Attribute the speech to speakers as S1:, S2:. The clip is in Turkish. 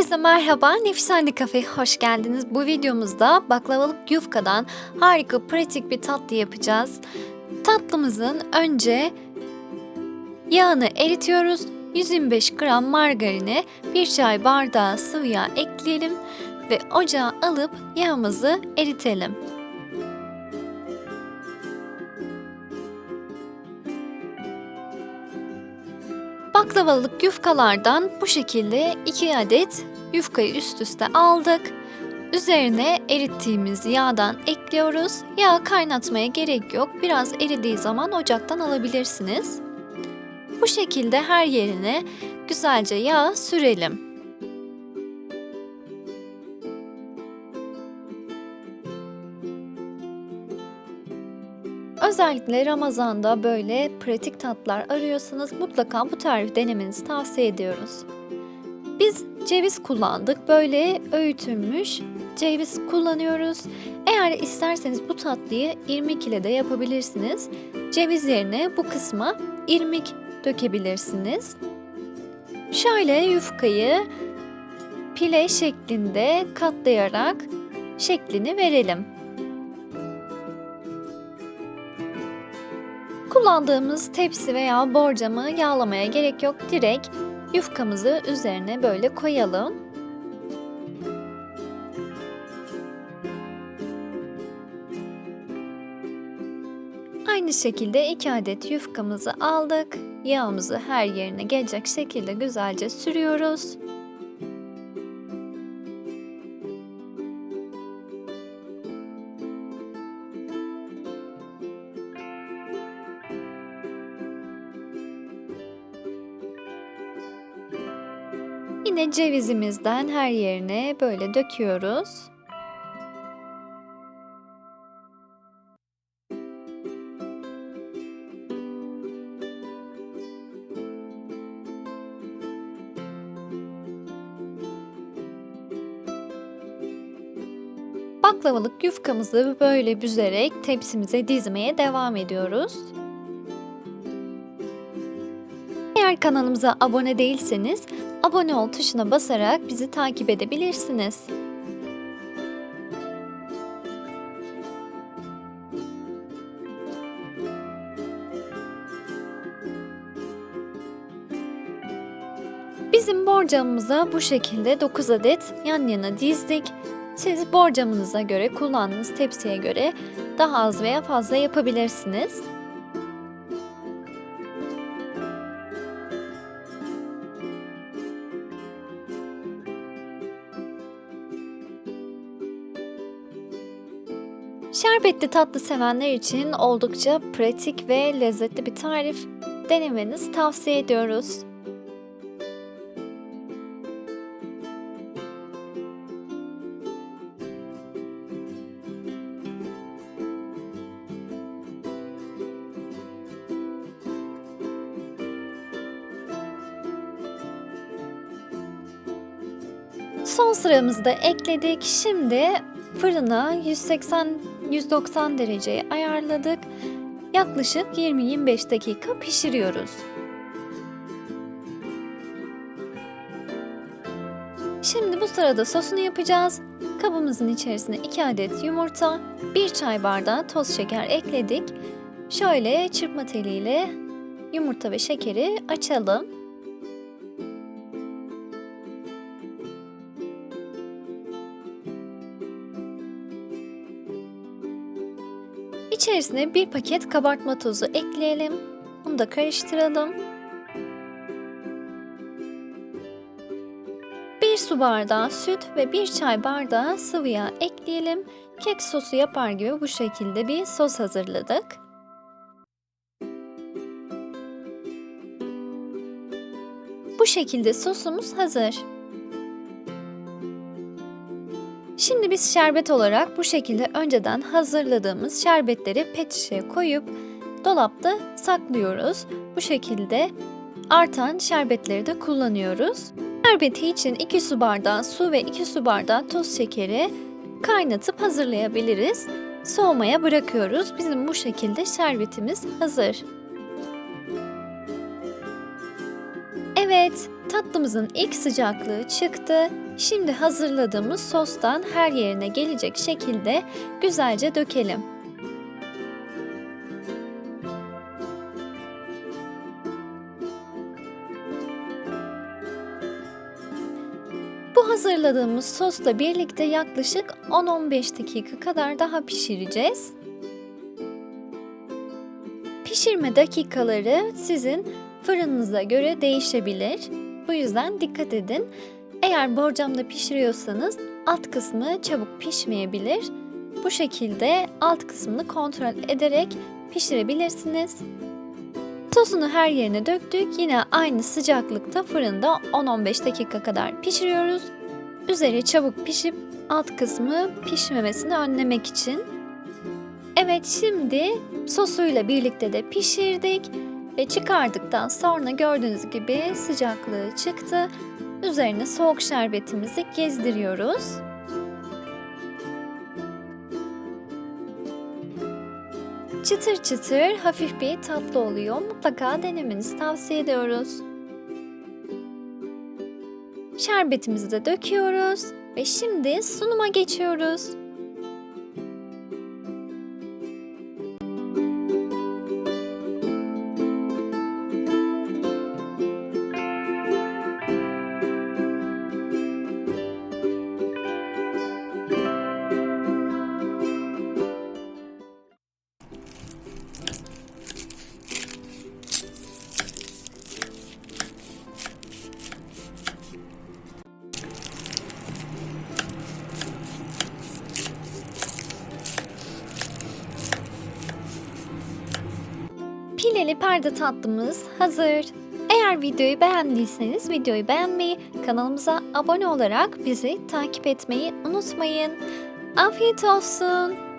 S1: Herkese merhaba, Nefisane Kafe'ye hoş geldiniz. Bu videomuzda baklavalık yufkadan harika, pratik bir tatlı yapacağız. Tatlımızın önce yağını eritiyoruz. 125 gram margarini bir çay bardağı sıvı yağ ekleyelim ve ocağa alıp yağımızı eritelim. Baklavalık yufkalardan bu şekilde 2 adet yufkayı üst üste aldık. Üzerine erittiğimiz yağdan ekliyoruz. Yağ kaynatmaya gerek yok. Biraz eridiği zaman ocaktan alabilirsiniz. Bu şekilde her yerine güzelce yağ sürelim. Özellikle Ramazan'da böyle pratik tatlar arıyorsanız mutlaka bu tarifi denemenizi tavsiye ediyoruz. Biz ceviz kullandık. Böyle öğütülmüş ceviz kullanıyoruz. Eğer isterseniz bu tatlıyı irmik ile de yapabilirsiniz. Ceviz yerine bu kısma irmik dökebilirsiniz. Şöyle yufkayı pile şeklinde katlayarak şeklini verelim. Kullandığımız tepsi veya borcamı yağlamaya gerek yok. Direkt yufkamızı üzerine böyle koyalım. Aynı şekilde 2 adet yufkamızı aldık. Yağımızı her yerine gelecek şekilde güzelce sürüyoruz. Yine cevizimizden her yerine böyle döküyoruz. Baklavalık yufkamızı böyle büzerek tepsimize dizmeye devam ediyoruz. Eğer kanalımıza abone değilseniz abone ol tuşuna basarak bizi takip edebilirsiniz. Bizim borcamımıza bu şekilde 9 adet yan yana dizdik. Siz borcamınıza göre kullandığınız tepsiye göre daha az veya fazla yapabilirsiniz. Şerbetli tatlı sevenler için oldukça pratik ve lezzetli bir tarif. Denemenizi tavsiye ediyoruz. Son sıramızı da ekledik. Şimdi fırına 180-190 dereceye ayarladık. Yaklaşık 20-25 dakika pişiriyoruz. Şimdi bu sırada sosunu yapacağız. Kabımızın içerisine 2 adet yumurta, 1 çay bardağı toz şeker ekledik. Şöyle çırpma teliyle yumurta ve şekeri açalım. İçerisine bir paket kabartma tozu ekleyelim. Bunu da karıştıralım. Bir su bardağı süt ve bir çay bardağı sıvı yağ ekleyelim. Kek sosu yapar gibi bu şekilde bir sos hazırladık. Bu şekilde sosumuz hazır. Biz şerbet olarak bu şekilde önceden hazırladığımız şerbetleri pet şişeye koyup dolapta saklıyoruz. Bu şekilde artan şerbetleri de kullanıyoruz. Şerbeti için 2 su bardağı su ve 2 su bardağı toz şekeri kaynatıp hazırlayabiliriz. Soğumaya bırakıyoruz. Bizim bu şekilde şerbetimiz hazır. Evet, Tatlımızın ilk sıcaklığı çıktı. Şimdi hazırladığımız sostan her yerine gelecek şekilde güzelce dökelim. Bu hazırladığımız sosla birlikte yaklaşık 10-15 dakika kadar daha pişireceğiz. Pişirme dakikaları sizin fırınınıza göre değişebilir. Bu yüzden dikkat edin. Eğer borcamda pişiriyorsanız alt kısmı çabuk pişmeyebilir. Bu şekilde alt kısmını kontrol ederek pişirebilirsiniz. Sosunu her yerine döktük. Yine aynı sıcaklıkta fırında 10-15 dakika kadar pişiriyoruz. Üzeri çabuk pişip alt kısmı pişmemesini önlemek için. Evet şimdi sosuyla birlikte de pişirdik ve çıkardıktan sonra gördüğünüz gibi sıcaklığı çıktı. Üzerine soğuk şerbetimizi gezdiriyoruz. Çıtır çıtır hafif bir tatlı oluyor. Mutlaka denemenizi tavsiye ediyoruz. Şerbetimizi de döküyoruz ve şimdi sunuma geçiyoruz. Pileli perde tatlımız hazır. Eğer videoyu beğendiyseniz videoyu beğenmeyi, kanalımıza abone olarak bizi takip etmeyi unutmayın. Afiyet olsun.